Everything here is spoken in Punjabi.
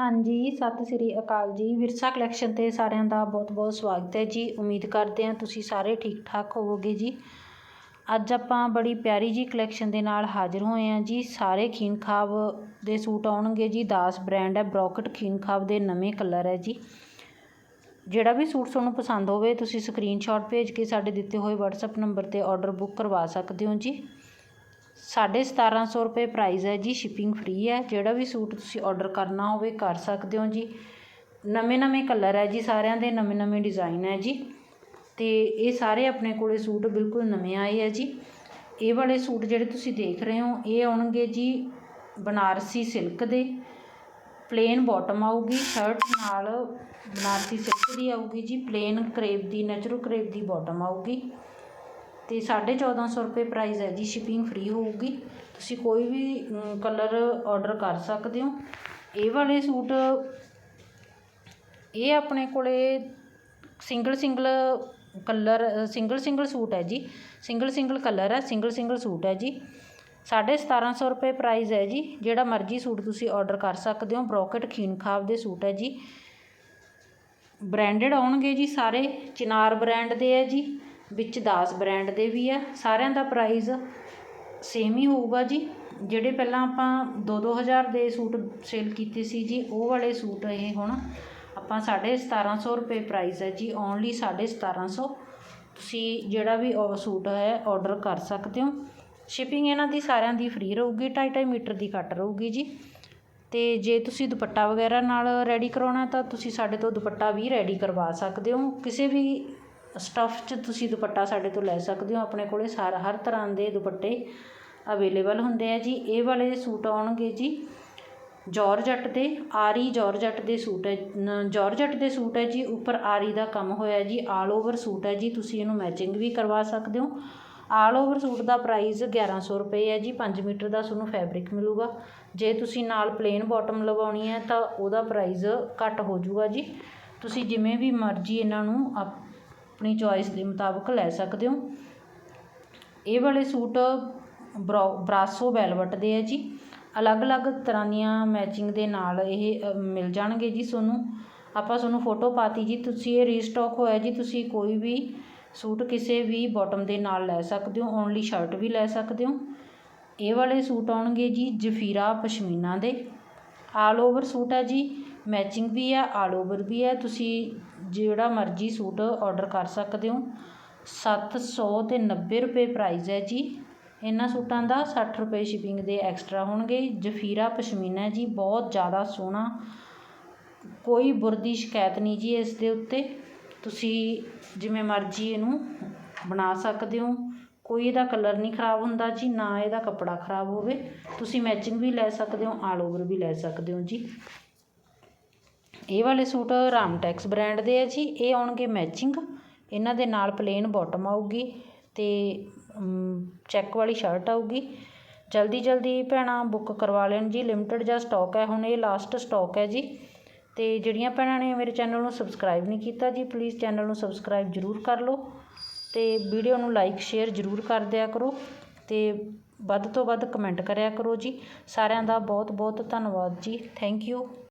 ਹਾਂਜੀ, ਸਤਿ ਸ੍ਰੀ ਅਕਾਲ ਜੀ। ਵਿਰਸਾ ਕਲੈਕਸ਼ਨ 'ਤੇ ਸਾਰਿਆਂ ਦਾ ਬਹੁਤ ਬਹੁਤ ਸਵਾਗਤ ਹੈ ਜੀ। ਉਮੀਦ ਕਰਦੇ ਹਾਂ ਤੁਸੀਂ ਸਾਰੇ ਠੀਕ ਠਾਕ ਹੋਵੋਗੇ ਜੀ। ਅੱਜ ਆਪਾਂ ਬੜੀ ਪਿਆਰੀ ਜੀ ਕਲੈਕਸ਼ਨ ਦੇ ਨਾਲ ਹਾਜ਼ਰ ਹੋਏ ਹਾਂ ਜੀ। ਸਾਰੇ ਖੀਨ ਦੇ ਸੂਟ ਆਉਣਗੇ ਜੀ। ਦਾਸ ਬ੍ਰਾਂਡ ਹੈ, ਬ੍ਰੋਕਟ ਖੀਨ ਦੇ ਨਵੇਂ ਕਲਰ ਹੈ ਜੀ। ਜਿਹੜਾ ਵੀ ਸੂਟ ਤੁਹਾਨੂੰ ਪਸੰਦ ਹੋਵੇ, ਤੁਸੀਂ ਸਕਰੀਨਸ਼ਾਟ ਭੇਜ ਕੇ ਸਾਡੇ ਦਿੱਤੇ ਹੋਏ WhatsApp ਨੰਬਰ 'ਤੇ ਆਰਡਰ ਬੁੱਕ ਕਰਵਾ ਸਕਦੇ ਹੋ ਜੀ। ਸਾਢੇ ਸਤਾਰ੍ਹਾਂ ਸੌ ਰੁਪਏ ਪ੍ਰਾਈਜ਼ ਹੈ ਜੀ ਸ਼ਿਪਿੰਗ ਫ੍ਰੀ ਹੈ। ਜਿਹੜਾ ਵੀ ਸੂਟ ਤੁਸੀਂ ਔਡਰ ਕਰਨਾ ਹੋਵੇ, ਕਰ ਸਕਦੇ ਹੋ ਜੀ। ਨਵੇਂ ਨਵੇਂ ਕਲਰ ਹੈ ਜੀ ਸਾਰਿਆਂ ਦੇ, ਨਵੇਂ ਨਵੇਂ ਡਿਜ਼ਾਈਨ ਹੈ ਜੀ। ਅਤੇ ਇਹ ਸਾਰੇ ਆਪਣੇ ਕੋਲੇ ਸੂਟ ਬਿਲਕੁਲ ਨਵੇਂ ਆਏ ਹੈ ਜੀ। ਇਹ ਵਾਲੇ ਸੂਟ ਜਿਹੜੇ ਤੁਸੀਂ ਦੇਖ ਰਹੇ ਹੋ, ਇਹ ਆਉਣਗੇ ਜੀ ਬਨਾਰਸੀ ਸਿਲਕ ਦੇ। ਪਲੇਨ ਬਾਟਮ ਆਊਗੀ ਸ਼ਰਟ ਨਾਲ ਬਨਾਰਸੀ ਸਿਲਕ ਦੀ ਆਊਗੀ ਜੀ। ਪਲੇਨ ਕਰੇਪ ਦੀ ਨੈਚੁਰਲ ਕਰੇਪ ਦੀ ਬਾਟਮ ਆਊਗੀ। ਅਤੇ ਸਾਢੇ ਚੌਦਾਂ ਸੌ ਰੁਪਏ ਪ੍ਰਾਈਜ਼ ਹੈ ਜੀ ਸ਼ਿਪਿੰਗ ਫ੍ਰੀ ਹੋਊਗੀ। ਤੁਸੀਂ ਕੋਈ ਵੀ ਕਲਰ ਔਡਰ ਕਰ ਸਕਦੇ ਹੋ। ਇਹ ਵਾਲੇ ਸੂਟ, ਇਹ ਆਪਣੇ ਕੋਲੇ single single colour single single suit ਹੈ ਜੀ। ਸਿੰਗਲ ਸਿੰਗਲ ਕਲਰ ਹੈ ਸਿੰਗਲ ਸਿੰਗਲ ਸੂਟ ਹੈ ਜੀ। ਸਾਢੇ ਸਤਾਰ੍ਹਾਂ ਸੌ ਰੁਪਏ ਪ੍ਰਾਈਸ ਹੈ ਜੀ। ਜਿਹੜਾ ਮਰਜ਼ੀ ਸੂਟ ਤੁਸੀਂ ਆਰਡਰ ਕਰ ਸਕਦੇ ਹੋ। ਬਰੋਕਟ ਖੀਨ ਖਾਬ ਦੇ ਸੂਟ ਹੈ ਜੀ। ਬ੍ਰਾਂਡਡ ਆਉਣਗੇ ਜੀ ਸਾਰੇ। ਚਿਨਾਰ ਬ੍ਰਾਂਡ ਦੇ ਹੈ ਜੀ। ਵਿੱਚ ਦਾਸ ਬ੍ਰੈਂਡ ਦੇ ਵੀ ਆ। ਸਾਰਿਆਂ ਦਾ ਪ੍ਰਾਈਜ਼ ਸੇਮ ਹੀ ਹੋਊਗਾ ਜੀ। ਜਿਹੜੇ ਪਹਿਲਾਂ ਆਪਾਂ ਦੋ ਦੋ ਹਜ਼ਾਰ ਦੇ ਸੂਟ ਸੇਲ ਕੀਤੇ ਸੀ ਜੀ, ਉਹ ਵਾਲੇ ਸੂਟ ਇਹ ਹੁਣ ਆਪਾਂ ਸਾਢੇ ਸਤਾਰ੍ਹਾਂ ਸੌ ਰੁਪਏ ਪ੍ਰਾਈਸ ਹੈ ਜੀ। ਓਨਲੀ ਸਾਢੇ ਸਤਾਰ੍ਹਾਂ ਸੌ। ਤੁਸੀਂ ਜਿਹੜਾ ਵੀ ਸੂਟ ਹੈ ਆਰਡਰ ਕਰ ਸਕਦੇ ਹੋ। ਸ਼ਿਪਿੰਗ ਇਹਨਾਂ ਦੀ ਸਾਰਿਆਂ ਦੀ ਫ੍ਰੀ ਰਹੂਗੀ ਢਾਈ ਢਾਈ ਮੀਟਰ ਦੀ ਕੱਟ ਰਹੂਗੀ ਜੀ। ਅਤੇ ਜੇ ਤੁਸੀਂ ਦੁਪੱਟਾ ਵਗੈਰਾ ਨਾਲ ਰੈਡੀ ਕਰਾਉਣਾ ਤਾਂ ਤੁਸੀਂ ਸਾਡੇ ਤੋਂ ਦੁਪੱਟਾ ਵੀ ਰੈਡੀ ਕਰਵਾ ਸਕਦੇ ਹੋ। ਕਿਸੇ ਵੀ ਸਟੱਫ 'ਚ ਤੁਸੀਂ ਦੁਪੱਟਾ ਸਾਡੇ ਤੋਂ ਲੈ ਸਕਦੇ ਹੋ। ਆਪਣੇ ਕੋਲ ਸਾਰਾ ਹਰ ਤਰ੍ਹਾਂ ਦੇ ਦੁਪੱਟੇ ਅਵੇਲੇਬਲ ਹੁੰਦੇ ਆ ਜੀ। ਇਹ ਵਾਲੇ ਸੂਟ ਆਉਣਗੇ ਜੀ ਜੋਰਜੱਟ ਦੇ, ਆਰੀ ਜੋਰਜੱਟ ਦੇ ਸੂਟ ਹੈ। ਜੋਰਜੱਟ ਦੇ ਸੂਟ ਹੈ ਜੀ। ਉੱਪਰ ਆਰੀ ਦਾ ਕੰਮ ਹੋਇਆ ਜੀ। ਆਲ ਓਵਰ ਸੂਟ ਹੈ ਜੀ। ਤੁਸੀਂ ਇਹਨੂੰ ਮੈਚਿੰਗ ਵੀ ਕਰਵਾ ਸਕਦੇ ਹੋ। ਆਲ ਓਵਰ ਸੂਟ ਦਾ ਪ੍ਰਾਈਸ 1100 ਰੁਪਏ ਹੈ ਜੀ। 5 ਮੀਟਰ ਦਾ ਤੁਹਾਨੂੰ ਫੈਬਰਿਕ ਮਿਲੂਗਾ। ਜੇ ਤੁਸੀਂ ਨਾਲ ਪਲੇਨ ਬਾਟਮ ਲਵਾਉਣੀ ਹੈ ਤਾਂ ਉਹਦਾ ਪ੍ਰਾਈਸ ਘੱਟ ਹੋ ਜਾਊਗਾ ਜੀ। ਤੁਸੀਂ ਜਿਵੇਂ ਵੀ ਮਰਜ਼ੀ ਇਹਨਾਂ ਨੂੰ ਆਪਣੀ ਚੋਇਸ ਦੇ ਮੁਤਾਬਕ ਲੈ ਸਕਦੇ ਹੋ। ਇਹ ਵਾਲੇ ਸੂਟ ਬਰੋ, ਬਰਾਸੋ ਵੈਲਵਟ ਦੇ ਹੈ ਜੀ। ਅਲੱਗ-ਅਲੱਗ ਤਰ੍ਹਾਂ ਦੀਆਂ ਮੈਚਿੰਗ ਦੇ ਨਾਲ ਇਹ ਮਿਲ ਜਾਣਗੇ ਜੀ ਤੁਹਾਨੂੰ। ਆਪਾਂ ਤੁਹਾਨੂੰ ਫੋਟੋ ਪਾਤੀ ਜੀ, ਤੁਸੀਂ ਇਹ ਰੀਸਟਾਕ ਹੋਇਆ ਜੀ, ਤੁਸੀਂ ਕੋਈ ਵੀ ਸੂਟ ਕਿਸੇ ਵੀ ਬਾਟਮ ਦੇ ਨਾਲ ਲੈ ਸਕਦੇ ਹੋ ਓਨਲੀ ਸ਼ਰਟ ਵੀ ਲੈ ਸਕਦੇ ਹੋ। ਇਹ ਵਾਲੇ ਸੂਟ ਆਉਣਗੇ ਜੀ ਜਫੀਰਾ ਪਸ਼ਮੀਨਾ ਦੇ। ਆਲ ਓਵਰ ਸੂਟ ਹੈ ਜੀ। ਮੈਚਿੰਗ ਵੀ ਹੈ ਆਲ ਓਵਰ ਵੀ ਹੈ ਤੁਸੀਂ ਜਿਹੜਾ ਮਰਜ਼ੀ ਸੂਟ ਔਡਰ ਕਰ ਸਕਦੇ ਹੋ। ਸੱਤ ਸੌ ਅਤੇ ਨੱਬੇ ਰੁਪਏ ਪ੍ਰਾਈਜ਼ ਹੈ ਜੀ। ਇਹਨਾਂ ਸੂਟਾਂ ਦਾ ਸੱਠ ਰੁਪਏ ਸ਼ਿਪਿੰਗ ਦੇ ਐਕਸਟਰਾ ਹੋਣਗੇ। ਜਫੀਰਾ ਪਸ਼ਮੀਨਾ ਜੀ, ਬਹੁਤ ਜ਼ਿਆਦਾ ਸੋਹਣਾ। ਕੋਈ ਬੁਰ ਦੀ ਸ਼ਿਕਾਇਤ ਨਹੀਂ ਜੀ ਇਸ ਦੇ ਉੱਤੇ। ਤੁਸੀਂ ਜਿਵੇਂ ਮਰਜ਼ੀ ਇਹਨੂੰ ਬਣਾ ਸਕਦੇ ਹੋ। ਕੋਈ ਇਹਦਾ ਕਲਰ ਨਹੀਂ ਖ਼ਰਾਬ ਹੁੰਦਾ ਜੀ, ਨਾ ਇਹਦਾ ਕੱਪੜਾ ਖ਼ਰਾਬ ਹੋਵੇ। ਤੁਸੀਂ ਮੈਚਿੰਗ ਵੀ ਲੈ ਸਕਦੇ ਹੋ, ਆਲ ਓਵਰ ਵੀ ਲੈ ਸਕਦੇ ਹੋ ਜੀ। ਇਹ ਵਾਲੇ ਸੂਟ ਰਾਮਟੈਕਸ ਬ੍ਰਾਂਡ ਦੇ ਆ ਜੀ, ਇਹ ਆਉਣਗੇ ਮੈਚਿੰਗ ਇਹਨਾਂ ਦੇ ਨਾਲ ਪਲੇਨ ਬਾਟਮ ਆਊਗੀ ਅਤੇ ਚੈੱਕ ਵਾਲੀ ਸ਼ਰਟ ਆਊਗੀ। ਜਲਦੀ ਜਲਦੀ ਭੈਣਾਂ ਬੁੱਕ ਕਰਵਾ ਲੈਣ ਜੀ ਲਿਮਟਿਡ ਜਿਹਾ ਸਟਾਕ ਹੈ, ਹੁਣ ਇਹ ਲਾਸਟ ਸਟਾਕ ਹੈ ਜੀ। ਅਤੇ ਜਿਹੜੀਆਂ ਭੈਣਾਂ ਨੇ ਮੇਰੇ ਚੈਨਲ ਨੂੰ ਸਬਸਕ੍ਰਾਈਬ ਨਹੀਂ ਕੀਤਾ ਜੀ ਪਲੀਜ਼ ਚੈਨਲ ਨੂੰ ਸਬਸਕ੍ਰਾਈਬ ਜ਼ਰੂਰ ਕਰ ਲਓ ਅਤੇ ਵੀਡੀਓ ਨੂੰ ਲਾਈਕ ਸ਼ੇਅਰ ਜ਼ਰੂਰ ਕਰ ਦਿਆ ਕਰੋ ਅਤੇ ਵੱਧ ਤੋਂ ਵੱਧ ਕਮੈਂਟ ਕਰਿਆ ਕਰੋ ਜੀ। ਸਾਰਿਆਂ ਦਾ ਬਹੁਤ ਬਹੁਤ ਧੰਨਵਾਦ ਜੀ ਥੈਂਕ ਯੂ